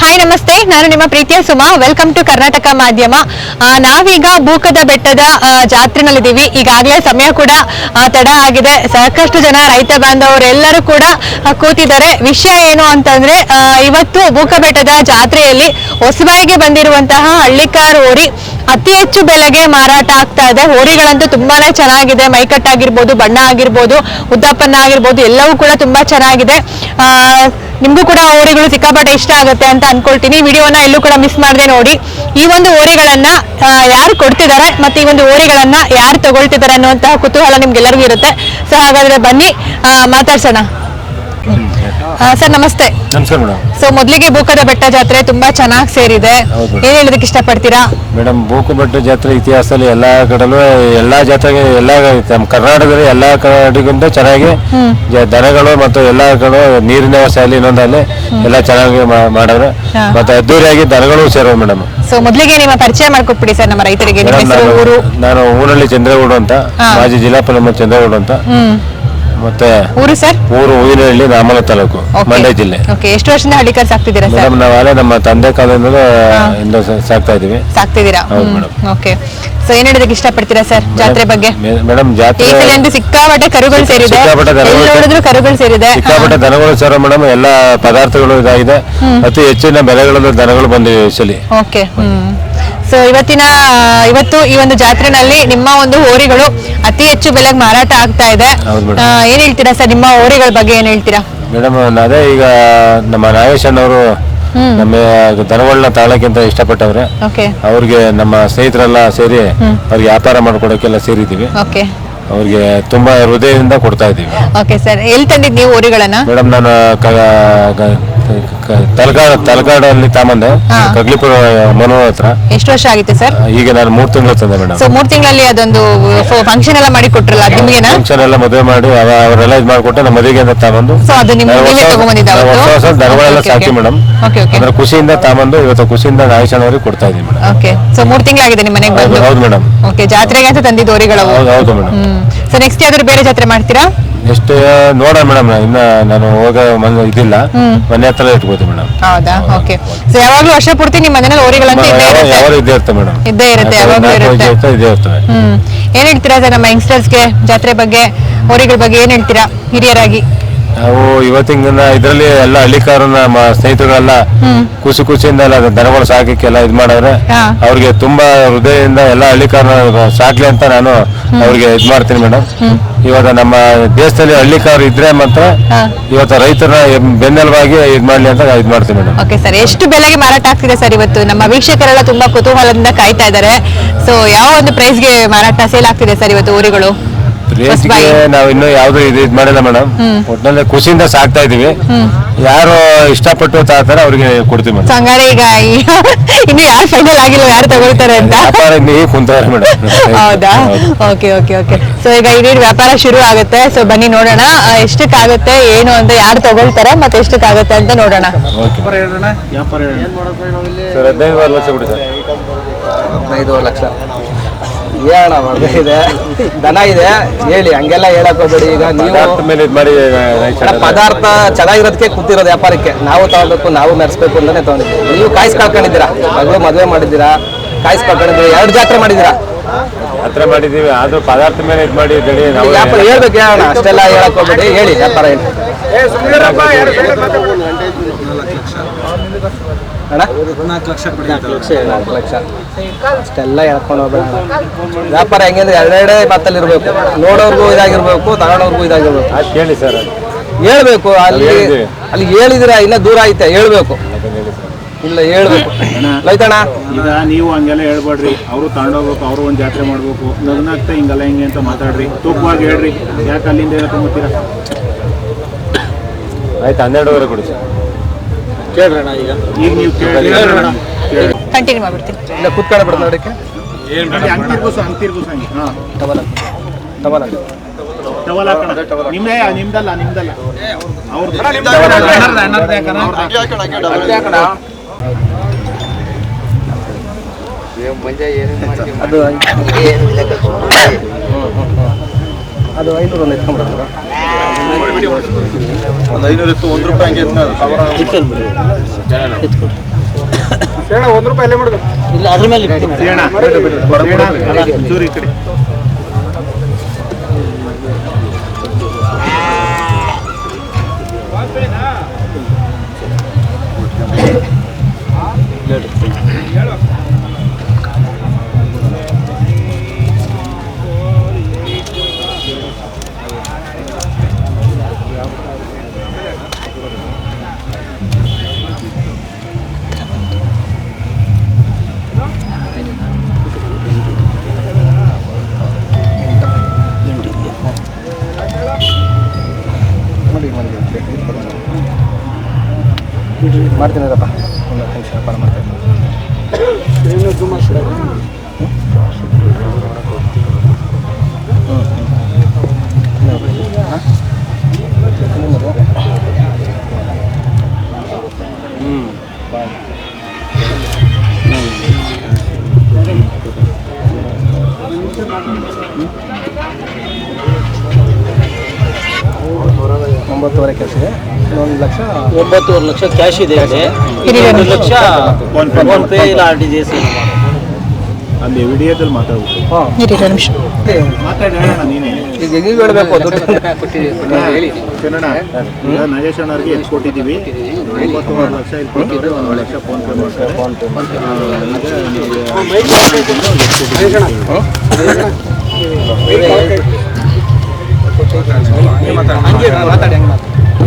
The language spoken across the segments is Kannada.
ಹಾಯ್ ನಮಸ್ತೆ. ನಾನು ನಿಮ್ಮ ಪ್ರೀತಿಯ ಸುಮಾ. ವೆಲ್ಕಮ್ ಟು ಕರ್ನಾಟಕ ಮಾಧ್ಯಮ. ನಾವೀಗ ಭೂಕದ ಬೆಟ್ಟದ ಜಾತ್ರೆನಲ್ಲಿದ್ದೀವಿ. ಈಗಾಗಲೇ ಸಮಯ ಕೂಡ ತಡ ಆಗಿದೆ. ಸಾಕಷ್ಟು ಜನ ರೈತ ಬಾಂಧವರೆಲ್ಲರೂ ಕೂಡ ಕೂತಿದ್ದಾರೆ. ವಿಷಯ ಏನು ಅಂತಂದ್ರೆ ಇವತ್ತು ಭೂಕ ಬೆಟ್ಟದ ಜಾತ್ರೆಯಲ್ಲಿ ಹೊಸಬಾಯಿಗೆ ಬಂದಿರುವಂತಹ ಹಳ್ಳಿಕಾರ್ ಹೋರಿ ಅತಿ ಹೆಚ್ಚು ಬೆಲೆಗೆ ಮಾರಾಟ ಆಗ್ತಾ ಇದೆ. ಹೋರಿಗಳಂತೂ ತುಂಬಾನೇ ಚೆನ್ನಾಗಿದೆ. ಮೈಕಟ್ಟಾಗಿರ್ಬೋದು, ಬಣ್ಣ ಆಗಿರ್ಬೋದು ಉದ್ದಪ್ಪನ್ನ ಆಗಿರ್ಬೋದು, ಎಲ್ಲವೂ ಕೂಡ ತುಂಬಾ ಚೆನ್ನಾಗಿದೆ. ನಿಮ್ಗೂ ಕೂಡ ಹೋರಿಗಳು ಸಿಕ್ಕಾಪಟ್ಟೆ ಇಷ್ಟ ಆಗುತ್ತೆ ಅಂತ ಅನ್ಕೊಳ್ತೀನಿ. ವಿಡಿಯೋನ ಎಲ್ಲೂ ಕೂಡ ಮಿಸ್ ಮಾಡದೆ ನೋಡಿ. ಈ ಒಂದು ಹೋರಿಗಳನ್ನ ಯಾರು ಕೊಡ್ತಿದ್ದಾರೆ ಮತ್ತೆ ಈ ಒಂದು ಹೋರಿಗಳನ್ನ ಯಾರು ತಗೊಳ್ತಿದ್ದಾರೆ ಅನ್ನುವಂತಹ ಕುತೂಹಲ ನಿಮ್ಗೆಲ್ಲರಿಗೂ ಇರುತ್ತೆ. ಸೊ ಹಾಗಾದ್ರೆ ಬನ್ನಿ ಮಾತಾಡ್ಸೋಣ. ಸರ್ ನಮಸ್ತೆ. ನಮಸ್ಕಾರ ಮೇಡಮ್. ಸೊ ಮೊದಲಿಗೆ ಬೂಕದ ಬೆಟ್ಟ ಜಾತ್ರೆ ತುಂಬಾ ಚೆನ್ನಾಗಿ ಸೇರಿದೆ. ಹೌದು. ಏನ್ ಹೇಳೋದಕ್ಕೆ ಇಷ್ಟಪಡ್ತೀರಾ? ಮೇಡಮ್ ಬೂಕುಬೆಟ್ಟ ಜಾತ್ರೆ ಇತಿಹಾಸದಲ್ಲಿ ಎಲ್ಲಾ ಕಡೆಲೂ ಎಲ್ಲಾ ಜಾತ್ರೆಗೆ ಎಲ್ಲ ನಮ್ಮ ಕರ್ನಾಟಕದಲ್ಲಿ ಎಲ್ಲಾ ಕಡೆಗಿಂತ ಚೆನ್ನಾಗಿ ಜ- ದನಗಳು ಮತ್ತು ಎಲ್ಲ ಕಡೆ ನೀರಿನ ವ್ಯವಸ್ಥೆ ಅಲ್ಲಿ ಇನ್ನೊಂದಲ್ಲಿ ಎಲ್ಲ ಚೆನ್ನಾಗಿ ಮಾ- ಮಾಡವ್ರೆ ಹಾ. ಮತ್ತೆ ಅದ್ದೂರಿಯಾಗಿ ದನಗಳು ಸೇರೋ ಮೇಡಮ್. ಸೊ ಮೊದಲಿಗೆ ನಿಮ್ಮ ಪರಿಚಯ ಮಾಡ್ಕೊಬಿಡಿ ಸರ್ ನಮ್ಮ ರೈತರಿಗೆ. ನಿಮ್ಮ ಮೇಡಮ್ ಹೆಸರು ನಾನು ಊರು. ನಾನು ಊರಲ್ಲಿ ಚಂದ್ರಗೌಡ ಅಂತ ಹಾ. ಮಾಜಿ ಜಿಲ್ಲಾ ಪ್ರಮುಖ ಚಂದ್ರಗೌಡ ಅಂತ. ಹ್ಮ್. ಮತ್ತೆ ಊರು ಸರ್? ಊರು ಹೂವಿನಹಳ್ಳಿ ರಾಮನ ತಾಲೂಕು ಮಂಡ್ಯ ಜಿಲ್ಲೆ. ಓಕೆ ಎಷ್ಟು ವರ್ಷದಿಂದ ಹಳ್ಳಿ ಕರ್ ಸಾಕ್ತಿದ್ದೀರಾ ಸರ್? ಮೇಡಮ್ ನಾವಲ್ಲೇ ನಮ್ಮ ತಂದೆ ಕಾಲದಿಂದಲೂ ಇಂದ ಸಾಕ್ತಾ ಇದೀವಿ ಸಾಕ್ತಿದ್ದೀರಾ? ಹೌದು ಮೇಡಮ್. ಓಕೆ ಸೊ ಏನ್ ಹೇಳೋದಕ್ಕೆ ಇಷ್ಟಪಡ್ತೀರಾ ಸರ್ ಜಾತ್ರೆ ಬಗ್ಗೆ? ಮೇ- ಮೇಡಮ್ ಈ ಜಾತ್ರೆ ಸಲ ಅಂತೂ ಸಿಕ್ಕಾಪಟ್ಟೆ ಕರುಗಳು ಸೇರಿದೆ. ಸಿಕ್ಕಾಪಟ್ಟೆ ದನಗಳು ಎಲ್ಲಿ ನೋಡಿದ್ರು ಕರುಗಳು ಸೇರಿದೆ. ಸಿಕ್ಕಾಪಟ್ಟೆ ದನಗಳು ಸರ್ ಮೇಡಮ್ ಎಲ್ಲಾ ಪದಾರ್ಥಗಳು ಇದಾಗಿದೆ. ಅತಿ ಹೆಚ್ಚಿನ ಬೆಲೆಗಳಲ್ಲಿ ದನಗಳು ಬಂದಿವೆ ಈ ಸಲ. ಓಕೆ ಹ್ಮ್. ಸೊ ಇವತ್ತಿನ ಇವತ್ತು ಈ ಒಂದು ಜಾತ್ರೆನಲ್ಲಿ ನಿಮ್ಮ ಒಂದು ಹೋರಿಗಳು ಅತಿ ಹೆಚ್ಚು ಬೆಲೆಗೆ ಮಾರಾಟ ಆಗ್ತಾ ಇದೆ. ಏನ್ ಹೇಳ್ತೀರಾ ಸರ್? ನಿಮ್ಮ ಹೋರಿಗಳ ಬಗ್ಗೆ ಏನ್ ಹೇಳ್ತೀರಾ? ಮೇಡಮ್ ಅದೇ ಈಗ ನಮ್ಮ ನಾಗೇಶ್ ಅವರು ನಮ್ಮ ದನಗಳನ್ನ ತಾಳಕ್ಕಿಂತ ಇಷ್ಟಪಟ್ಟವ್ರೆ. ಓಕೆ. ಅವ್ರಿಗೆ ನಮ್ಮ ಸ್ನೇಹಿತರೆಲ್ಲ ಸೇರಿ ಅವ್ರಿಗೆ ವ್ಯಾಪಾರ ಮಾಡ್ಕೊಡಕ್ಕೆಲ್ಲ ಸೇರಿದ್ದೀವಿ. ಓಕೆ. ಅವ್ರಿಗೆ ತುಂಬಾ ಹೃದಯದಿಂದ ಕೊಡ್ತಾ ಇದೀವಿ ಓಕೆ ಸರ್. ಎಲ್ಲಿ ತಂದಿದ್ ನೀವು ಹೋರಿಗಳನ್ನ? ಮೇಡಮ್ ನಾನು ತಲಕಾಡ್ ತಲಕಾಡಲ್ಲಿ ತಾಮಂದೆ ಹಾ. ಕಗ್ಲಿಪುರ ಮನೋ ಹತ್ರ. ಎಷ್ಟು ವರ್ಷ ಆಗಿತ್ತು ಸರ್? ಈಗ ನಾನು ಮೂರು ತಿಂಗಳು ತಂದೆ ಮೇಡಮ್. ಸೊ ಮೂರ್ ತಿಂಗಳಲ್ಲಿ ಅದೊಂದು ಫಂಕ್ಷನ್ ಎಲ್ಲ ಮಾಡಿ ಕೊಟ್ರಲ್ಲ ಅದ್ ನಿಮ್ಗೆನಾ? ಫಂಕ್ಷನ್ ಎಲ್ಲ ಮದುವೆ ಮಾಡಿ ಅವ- ಅವರೆಲ್ಲ ಇದು ಮಾಡ್ಕೊಟ್ಟು ನಮ್ಮ ಮದುವೆಗೆ ಅಂತ ತಾಮಂದು ಸೊ ಅದು ನಿಮ್ಮ ನಾವು ನೀವೇ ಹೊಸ- ತಗೊಂಬಂದಿದ್ದ ನಾವು ಹೊಸ ಹೊಸ ದನಗಳೆಲ್ಲ ಸಾಕಿ ಮೇಡಮ್. ಓಕೆ ಓಕೆ ಅದ್ರ ಖುಷಿಯಿಂದ ತಾಮಂದು ಇವತ್ತು ಖುಷಿಯಿಂದ ನಾಗೇಶನ್ ಅವ್ರಿಗೆ ಕೊಡ್ತಾ ಇದೀನಿ ಮೇಡಮ್. ಓಕೆ ಸೊ ಮೂರ್ ತಿಂಗಳಾಗಿದೆ ನಿಮ್ಮ ಮನೆಗೆ ಹೌದು ಬಂದು? ಹೌದು ಮೇಡಮ್. ಓಕೆ ಜಾತ್ರೆಗೆ ಅಂತ ತಂದಿದ್ದು ಹೋರಿಗಳವು. ಹೌದು ಹೌದು ಮೇಡಮ್. ಹ್ಮ್. ಸೊ ನೆಕ್ಸ್ಟ್ ಯಾವ್ದಾದ್ರು ಬೇರೆ ಜಾತ್ರೆ ಮಾಡ್ತೀರಾ? ನೆಕ್ಸ್ಟ್ ನೋಡೋಣ ಮೇಡಮ್ ಇನ್ನ ನಾನು ಹೋಗ ಮನ್ ಇದಿಲ್ಲ. ಮನೆ ಹತ್ರ ಇಟ್ಕೋತೀನಿ ಮೇಡಮ್ ಹೌದಾ? ಓಕೆ ಸೊ ಯಾವಾಗ್ಲೂ ವರ್ಷ ಪೂರ್ತಿ ನಿಮ್ಮ ಮನೇಲಿ ಓರಿಗಳಂತ ಇದ್ದೇ ಇರುತ್ತೆ? ಯಾವ ಇದ್ದೇ ಇರ್ತವೆ ಮೇಡಮ್ ಇದ್ದೇ ಇರುತ್ತೆ, ಯಾವಾಗ್ಲೂ ಇರುತ್ತೆ. ಇದೇ ಇರ್ತವೆ. ಹ್ಮ್. ಏನ್ ಹೇಳ್ತೀರಾ ಸರ್ ನಮ್ಮ ಯಂಗ್ಸ್ಟರ್ಸ್ಗೆ ಜಾತ್ರೆ ಬಗ್ಗೆ ಓರಿಗಳ ಬಗ್ಗೆ ಏನ್ ಹೇಳ್ತೀರಾ ಹಿರಿಯರಾಗಿ? ನಾವು ಇವತ್ತಿನ ಇದರಲ್ಲಿ ಎಲ್ಲ ಹಳ್ಳಿಕಾರನ ನಮ್ಮ ಸ್ನೇಹಿತರುಗಳೆಲ್ಲ ಖುಷಿ ಖುಷಿಯಿಂದ ಎಲ್ಲ ದನಗಳು ಸಾಕಕ್ಕೆಲ್ಲ ಎಲ್ಲ ಇದ್ ಮಾಡಿದ್ರೆ ಅವ್ರಿಗೆ ತುಂಬಾ ಹೃದಯದಿಂದ ಎಲ್ಲ ಹಳ್ಳಿಕಾರನ ಸಾಕ್ಲಿ ಅಂತ ನಾನು ಅವ್ರಿಗೆ ಇದ್ ಮಾಡ್ತೀನಿ ಮೇಡಮ್. ಇವಾಗ ನಮ್ಮ ದೇಶದಲ್ಲಿ ಹಳ್ಳಿಕಾರರು ಇದ್ರೆ ಮಾತ್ರ. ಇವತ್ತು ರೈತರ ಬೆನ್ನೆಲುವಾಗಿ ಇದ್ ಮಾಡ್ಲಿ ಅಂತ ಇದ್ ಮಾಡ್ತೀನಿ ಮೇಡಮ್. ಓಕೆ ಸರ್ ಎಷ್ಟು ಬೆಲೆಗೆ ಮಾರಾಟ ಆಗ್ತಿದೆ ಸರ್ ಇವತ್ತು? ನಮ್ಮ ವೀಕ್ಷಕರೆಲ್ಲ ತುಂಬಾ ಕುತೂಹಲದಿಂದ ಕಾಯ್ತಾ ಇದ್ದಾರೆ. ಸೊ ಯಾವ ಒಂದು ಪ್ರೈಸ್ಗೆ ಮಾರಾಟ ಸೇಲ್ ಆಗ್ತಿದೆ ಸರ್ ಇವತ್ತು ಊರುಗಳು? ರೇಟ್ಗೆ ನಾವು ಇನ್ನೂ ಯಾವ್ದು ಇದು ಇದು ಮಾಡಿಲ್ಲ ಮೇಡಮ್ ಒಟ್ಟಿನಲ್ಲಿ ಖುಷಿಯಿಂದ ಸಾಕ್ತಾ ಇದೀವಿ. ಯಾರು ಇಷ್ಟಪಟ್ಟು ತಾತಾರೆ ಅವ್ರಿಗೆ ಕೊಡ್ತೀವಿ ಮೇಡಮ್ ಸೊ ಹಂಗಾರೆ ಈಗ ಈ- ಇನ್ನು ಯಾರು ಫೈನಲ್ ಆಗಿಲ್ಲ ಯಾರು ತಗೊಳ್ತಾರೆ ಅಂತ. ವ್ಯಾಪಾರ ನೀವು ಕುಂತಾರೆ ಮೇಡಮ್ ಹೌದಾ? Okay okay okay. ಸೊ ಈಗ ಇಡೀ ವ್ಯಾಪಾರ ಶುರು ಆಗುತ್ತೆ. ಸೊ ಬನ್ನಿ ನೋಡೋಣ. ಆ, ಎಷ್ಟಕ್ಕಾಗುತ್ತೆ ಏನು ಅಂತ ಯಾರು ತಗೊಳ್ತಾರೆ ಮತ್ತೆ ಎಷ್ಟಕ್ಕಾಗುತ್ತೆ ಅಂತ ನೋಡೋಣ. ಸರ್ ಹದಿನೈದು ಲಕ್ಷ ಬಿಡಿ ಸರ್ ಹದಿನೈದು ಲಕ್ಷ. ಹೇಳೋಣ ಮಗ ಇದೆ. ದನ ಇದೆ. ಹೇಳಿ ಹಂಗೆಲ್ಲ ಹೇಳಕ್ ಹೋಗ್ಬೇಡಿ. ಈಗ ನೀವು ಪದಾರ್ಥ ಮೇಲೆ ಇದು ಮಾಡಿ ಪದಾರ್ಥ ಚೆನ್ನಾಗಿರೋದಕ್ಕೆ ಕೂತಿರೋದು ವ್ಯಾಪಾರಕ್ಕೆ. ನಾವು ತಗೊಳ್ಬೇಕು ನಾವು ಮೆರೆಸ್ಬೇಕು ಅಂತಾನೆ ತಗೊಂಡಿದ್ದೀವಿ. ನೀವು ಕಾಯಿಸ್ ಕಳ್ಕೊಂಡಿದ್ದೀರಾ? ಮಗಳು ಮದುವೆ ಮಾಡಿದ್ದೀರಾ? ಕಾಯಿಸ್ ಕಳ್ಕೊಂಡಿದ್ದೀರಾ? ಎರಡು ಜಾತ್ರೆ ಮಾಡಿದ್ದೀರಾ? ಜಾತ್ರೆ ಮಾಡಿದೀವಿ ಆದ್ರೂ ಪದಾರ್ಥ ಮೇಲೆ ಇದು ಮಾಡಿ ನಾವು ವ್ಯಾಪಾರ ಹೇಳ್ಬೇಕು ಹೇಳೋಣ. ಅಷ್ಟೆಲ್ಲ ಹೇಳಕ್ ಹೋಗ್ಬೇಡಿ. ಹೇಳಿ ವ್ಯಾಪಾರ ಹೇಳಿ ನಾಲ್ಕು ಲಕ್ಷ ನಾಲ್ಕು ಲಕ್ಷ ಅಷ್ಟೆಲ್ಲ ಹೇಳ್ಕೊಂಡು ಹೋಗ್ಬೇಡ. ವ್ಯಾಪಾರ ಹೆಂಗಂದ್ರೆ ಎರಡೆರಡೇ ಮಾತಲ್ಲಿ ಇರಬೇಕು ನೋಡೋರ್ಗೂ ಇದಾಗಿರ್ಬೇಕು ತಗೊಳೋರ್ಗೂ ಇದಾಗಿರ್ಬೇಕು. ಹೇಳಿ ಸರ್ ಅದು. ಹೇಳ್ಬೇಕು ಅಲ್ಲಿ ಅಲ್ಲಿ ಹೇಳಿದಿರ ಇಲ್ಲ ದೂರ ಐತೆ ಹೇಳ್ಬೇಕು. ಇಲ್ಲ ಹೇಳ್ಬೇಕು. ಲೈತಣ್ಣ? ಈಗ ನೀವು ಹಂಗೆಲ್ಲ ಹೇಳ್ಬೇಡ್ರಿ. ಅವರು ತಗೊಂಡೋಗ್ಬೇಕು ಅವರು ಒಂದು ಜಾತ್ರೆ ಮಾಡ್ಬೇಕು. ನಗ್ನಾಗ್ತಾ ಹಿಂಗಲ್ಲ ಹಿಂಗೆ ಅಂತ ಮಾತಾಡ್ರಿ. ತೂಕವಾಗಿ ಹೇಳ್ರಿ. ಯಾಕೆ ಅಲ್ಲಿಂದ ಏನೋ ತಗೋತೀರಾ ಆಯ್ತು ಹನ್ನೆರಡುವರೆ ಕೊಡಿ ಸರ್. ಈಗ. ನೀವು ಕೇಳಿ. ಕಂಟಿನ್ಯೂ ಮಾಡ್ಬಿಡ್ತೀನಿ. ಇಲ್ಲ ಕುತ್ಕೊಳ್ಳ ಬಿಡ ನೋಡಕ್ಕೆ ಹಂಗೆ ತಿರ್ಗುಸ ಹಂಗೆ ತಿರ್ಗುಸ ಹಂಗೆ ಹಾಂ ಟವಲ್ ಟವಲ್ ಟವಲ್ ಹಾಕೋಣ. ನಿಮ್ದೇ ನಿಮ್ದಲ್ಲ ನಿಮ್ದಲ್ಲ. ಅದು ಅದು ಐನೂರು ಒಂದು ಎತ್ಕೊಂಡ್ಬಿಡೋದು. ಒಂದು ಐನೂರು ಇತ್ತು ಒಂದು ರೂಪಾಯಿ ಹಂಗೆ ಹೇಳ ಒಂದು ರೂಪಾಯಿ ಅಲ್ಲೇ ಮಾಡೋದು ಇಲ್ಲ ಅದ್ರ ಮೇಲೆ ಚೂರಿ ಈ ಕಡೆ. ಅದಪ್ಪ ಒಂದು ಹತ್ತು ನಿಮಿಷ ವ್ಯಾಪಾರ ಮಾಡ್ತೀನಿ ಒಂಬತ್ತುವರೆ ಕ್ಯಾಶ್ ಇದೆ. ಒಂದು ಲಕ್ಷ ಒಂಬತ್ತುವರೆ ಲಕ್ಷ ಕ್ಯಾಶ್ ಇದೆ ಒಂದು ಲಕ್ಷ ಫೋನ್ ಪೇ ಇಲ್ಲ ಆರ್ ಟಿ ಜಿ ಎಸ್ ಅಲ್ಲಿ ವಿಡಿಯೋದಲ್ಲಿ ಮಾತಾಡ್ಬೇಕು. ಒಂದು ನಿಮಿಷ. ಮಾತಾಡಿ ಹೇಳೋಣ ನೀನೇ. ಈಗ ಹೆಂಗೆ ಹೇಳ್ಬೇಕು ನಾಗೇಶ್ ಅಣ್ಣವ್ರಿಗೆ ಎಷ್ಟು ಕೊಟ್ಟಿದ್ದೀವಿ. ಒಂಬತ್ತುವರೆ ಲಕ್ಷ ಇಲ್ಲಿ ಒಂದು ಲಕ್ಷ ಫೋನ್ ಪೇ ಮಾಡ್ತಾರೆ. ಫೋನ್ ಪೇ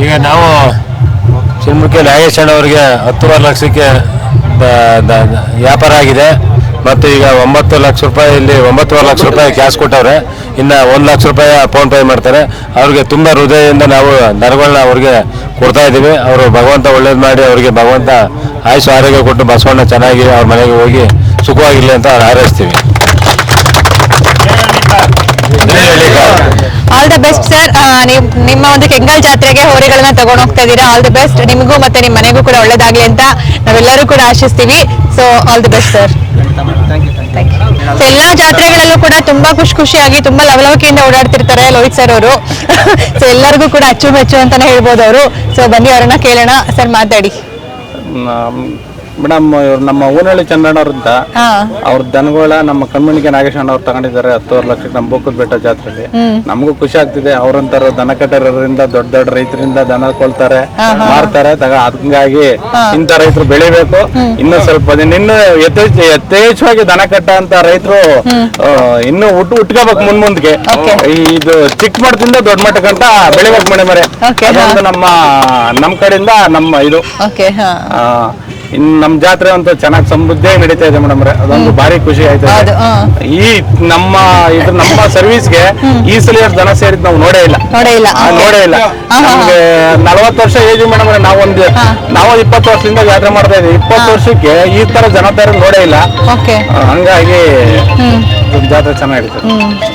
ಈಗ ನಾವು ಚಿನ್ಮುಖಿ ನಾಗೇಶ್ ಅವರಿಗೆ ಹತ್ತುವರೆ ಲಕ್ಷಕ್ಕೆ ವ್ಯಾಪಾರ ಆಗಿದೆ. ಮತ್ತು ಈಗ ಒಂಬತ್ತು ಲಕ್ಷ ರೂಪಾಯಿ ಇಲ್ಲಿ ಒಂಬತ್ತುವರೆ ಲಕ್ಷ ರೂಪಾಯಿ ಕ್ಯಾಶ್ ಕೊಟ್ಟವ್ರೆ. ಇನ್ನು ಒಂದು ಲಕ್ಷ ರೂಪಾಯಿ ಫೋನ್ ಪೇ ಮಾಡ್ತಾರೆ. ಅವ್ರಿಗೆ ತುಂಬ ಹೃದಯದಿಂದ ನಾವು ದರಗಳನ್ನ ಅವ್ರಿಗೆ ಕೊಡ್ತಾ ಇದ್ದೀವಿ. ಅವರು ಭಗವಂತ ಒಳ್ಳೇದು ಮಾಡಿ ಅವರಿಗೆ ಭಗವಂತ ಆಯುಷ್ ಆರೋಗ್ಯ ಕೊಟ್ಟು ಬಸವಣ್ಣ ಚೆನ್ನಾಗಿ ಅವ್ರ ಮನೆಗೆ ಹೋಗಿ ಸುಖವಾಗಿರಲಿ ಅಂತ ಹಾರೈಸ್ತೀವಿ. ಆಲ್ ದ ಬೆಸ್ಟ್ ಸರ್ ನಿಮ್ಮ ಒಂದು ಕೆಂಗಲ್ ಜಾತ್ರೆಗೆ ಹೋರಿಗಳನ್ನ ತಗೊಂಡು ಹೋಗ್ತಾ ಇದ್ದೀರಾ? ಆಲ್ ದಿ ಬೆಸ್ಟ್ ನಿಮಗೂ ಮತ್ತೆ ನಿಮ್ಮ ಮನೆಗೂ ಕೂಡ ಒಳ್ಳೇದಾಗ್ಲಿ ಅಂತ ನಾವೆಲ್ಲರೂ ಕೂಡ ಆಶಿಸ್ತೀವಿ. So all the best sir so ಎಲ್ಲಾ ಜಾತ್ರೆಗಳಲ್ಲೂ ಕೂಡ ತುಂಬಾ ಖುಷಿ ಖುಷಿಯಾಗಿ, ತುಂಬಾ ಲವಲವಿಕೆಯಿಂದ ಓಡಾಡ್ತಿರ್ತಾರೆ ಲೋಹಿತ್ ಸರ್ ಅವರು. ಸೊ ಎಲ್ಲರಿಗೂ ಕೂಡ ಅಚ್ಚುಮೆಚ್ಚು ಅಂತಾನೆ ಹೇಳ್ಬೋದು ಅವರು. ಸೊ ಬನ್ನಿ ಅವರನ್ನ ಕೇಳೋಣ. ಸರ್ ಮಾತಾಡಿ. ಮೇಡಮ್ ಇವ್ರು ನಮ್ಮ ಊನಹಳ್ಳಿ ಚಂದ್ರಣ್ಣವ್ರಂತ ಹಾ. ಅವ್ರ ದನಗಳ ನಮ್ಮ ಕಣ್ಮಣಿಗೆ ನಾಗೇಶ್ ಅಣ್ಣ ಅವ್ರು ತಗೊಂಡಿದ್ದಾರೆ ಹತ್ತುವರೆ ಲಕ್ಷಕ್ಕೆ ನಮ್ಮ ಬೋಕದ ಬೆಟ್ಟ ಜಾತ್ರೆಯಲ್ಲಿ ನಮಗೂ ಖುಷಿ ಆಗ್ತಿದೆ ಅವ್ರಂತಾರ ದನ ಕಟ್ಟರಿಂದ ದೊಡ್ಡ ದೊಡ್ಡ ರೈತರಿಂದ ದನ ಕೊಲ್ತಾರೆ ಮಾರ್ತಾರೆ ತಗ ಹಂಗಾಗಿ ಇಂಥ ರೈತರು ಬೆಳಿಬೇಕು. ಇನ್ನು ಸ್ವಲ್ಪ ದಿನ ಇನ್ನು ಯಥೇಚ್ ಯಥೇಚ್ಛವಾಗಿ ದನ ಕಟ್ಟ ಅಂತ ರೈತರು ಇನ್ನು ಹುಟ್ಟು ಉಟ್ಕೋಬೇಕು ಮುನ್ ಮುಂದ್ಗೆ. ಇದು ಚಿಕ್ಕ ಮಟ್ಟದಿಂದ ದೊಡ್ಡ ಮಟ್ಟಕ್ಕಂತ ಬೆಳಿಬೇಕು ಮೇಡಮ್ Okay, ಅದೊಂದು ನಮ್ಮ ನಮ್ ಕಡೆಯಿಂದ ನಮ್ಮ ಇದು. ಓಕೆ ಹಾ. ಆ, ಇನ್ ನಮ್ ಜಾತ್ರೆ ಅಂತೂ ಚೆನ್ನಾಗಿ ಸಮೃದ್ಧಿಯಾಗಿ ನಡೀತಾ ಇದೆ ಮೇಡಮ್ ಅದೊಂದು ಭಾರಿ ಖುಷಿ ಆಯ್ತು ಈ ನಮ್ಮ ಇದ್ರ ನಮ್ಮ ಸರ್ವಿಸ್ಗೆ ಈ ಸಲ ಜನ ದನ ಸೇರಿದ್ ನಾವು ನೋಡೇ ಇಲ್ಲ. ನೋಡೇ ಇಲ್ಲ. ನೋಡೇ ಇಲ್ಲ. ನಮ್ಗೆ ನಲವತ್ತು ವರ್ಷ ಏಜ್ ಮೇಡಮ್ ನಾವೊಂದು ನಾವು ಇಪ್ಪತ್ತು ವರ್ಷದಿಂದ ಜಾತ್ರೆ ಮಾಡ್ತಾ ಇದ್ದೀವಿ. ಇಪ್ಪತ್ತು ವರ್ಷಕ್ಕೆ ಈ ತರ ಜನ ತರ ನೋಡೇ ಇಲ್ಲ. ಹಂಗಾಗಿ ಜಾತ್ರೆ ಚೆನ್ನಾಗಿ ನಡೀತದೆ